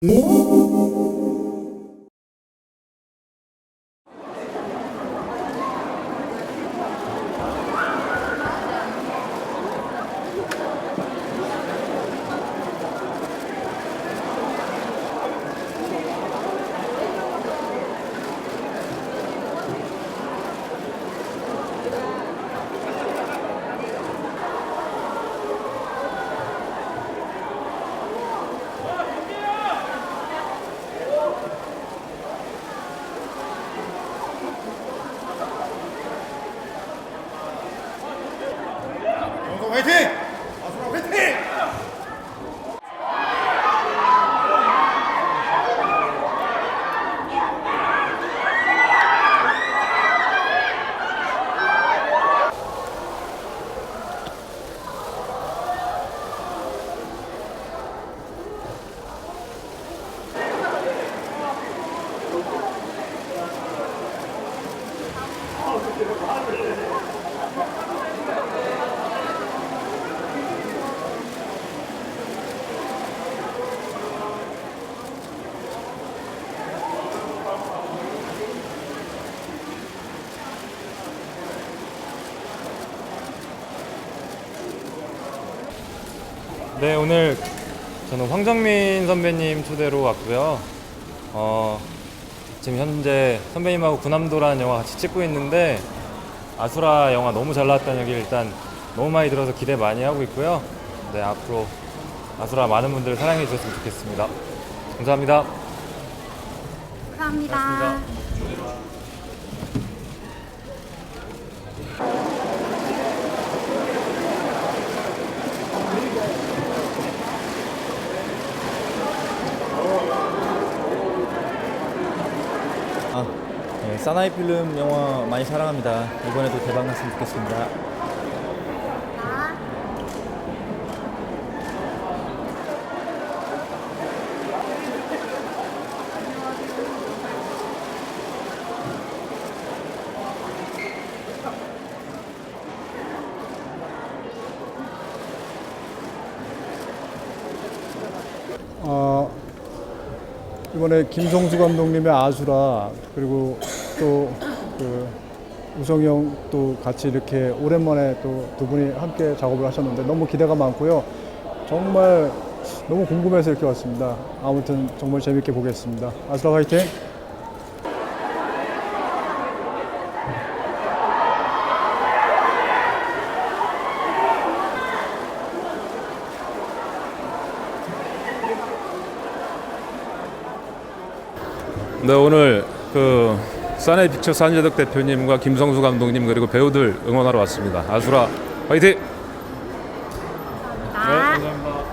Música 영성 화이팅! 아수라 화이팅! 네, 오늘 저는 황정민 선배님 초대로 왔고요. 어, 지금 현재 선배님하고 군함도라는 영화 같이 찍고 있는데 아수라 영화 너무 잘 나왔다는 얘기 일단 너무 많이 들어서 기대 많이 하고 있고요. 네, 앞으로 아수라 많은 분들 사랑해 주셨으면 좋겠습니다. 감사합니다. 감사합니다. 아, 네, 사나이 필름 영화 많이 사랑합니다. 이번에도 대박 났으면 좋겠습니다. 어, 이번에 김성수 감독님의 아수라 그리고 또그 우성형 또 같이 이렇게 오랜만에 또 두 분이 함께 작업을 하셨는데 너무 기대가 많고요. 정말 너무 궁금해서 이렇게 왔습니다. 아무튼 정말 재밌게 보겠습니다. 아수라 화이팅! 네 오늘 그 사내 픽처스 한재덕 대표님과 김성수 감독님 그리고 배우들 응원하러 왔습니다. 아수라 화이팅! 감사합니다.